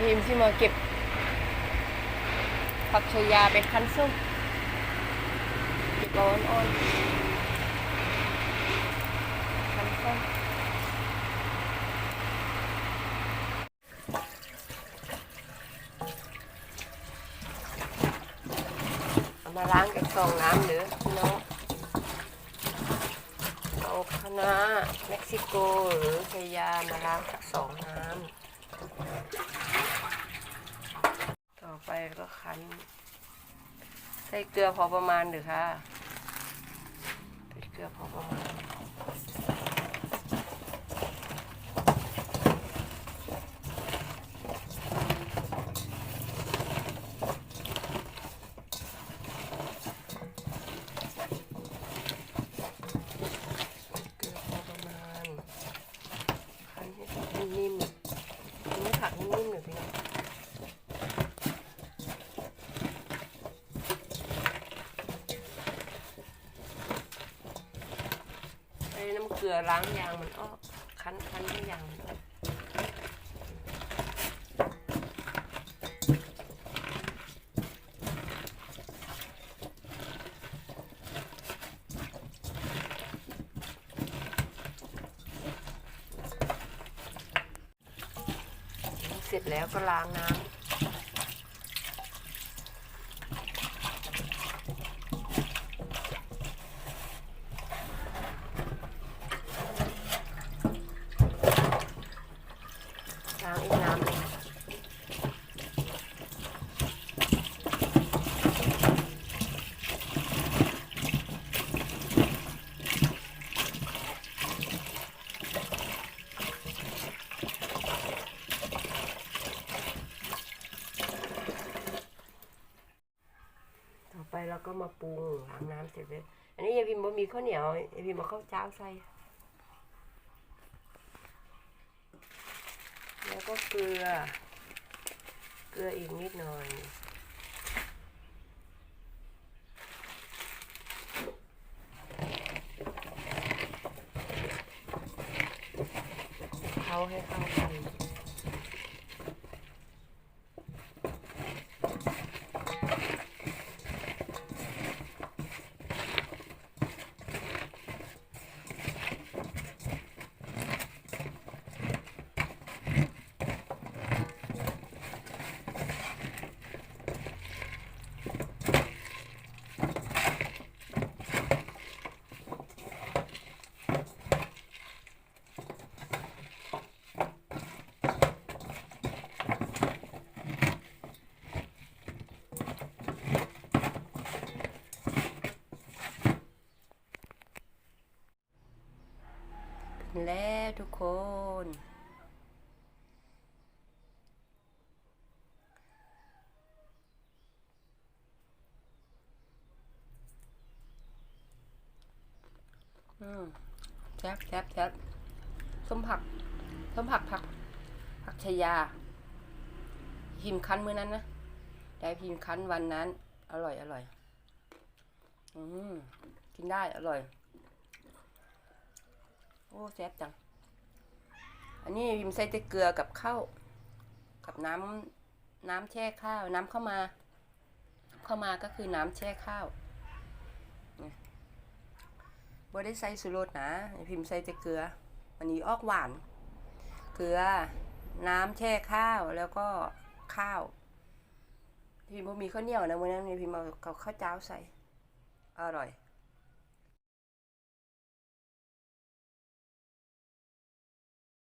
พิมพ์ที่มาเก็บผักชยาเป็นคั้นส้มเก็บร้อนอ่อนคั้นส้มมาล้างกับซองน้ำหรือพี่น้องเอาคณะเม็กซิโกหรือชยามาล้างกับสองน้ำ ก็คั้น ใส่เกลือพอประมาณหรือคะใส่เกลือพอประมาณ เกลือพอประมาณ คั้นให้ผักนิ่มๆอันนี้ผักนิ่มๆหรือพี่น้อง ใช้น้ำเก ลือล้างยางมันออกคั้นคั้นให้ยางมันออกเสร็จแล้วก็ล้างน้ำ ต่อไปเราก็มาปรุงล้างน้ำเสร็จเลยอันนี้ยายพิมพ์บ่มีข้าวเหนียวยายพิมพ์มาข้าวเจ้าใส่แล้วก็เกลือ เกลืออีกนิดหน่อยเขาให้เข้ากัน แล้วทุกคน อืมแซ่บแซ่บแซ่บส้มผัก ส้มผักผัก ผักชายา พิมพ์คั้นมื้อนั้นนะ ได้พิมพ์คั้นวันนั้น อร่อย อร่อย อืม กินได้ อร่อย อ้แซ่บจัง อันนี้พิมใส่แต่เกลือกับข้าวกับน้ำน้ำแช่ข้าว น้ำเข้ามาเข้ามาก็คือน้ำแช่ข้าวบ่ได้ใส่สุรสนะพิมใส่แต่เกลือ อันนี้ออกหวาน เกลือ น้ำแช่ข้าวแล้วก็ข้าวพิมพ์มีข้าวเหนียวนะวันนั้นพิมพ์เอาข้าวเจ้าใส่ อร่อย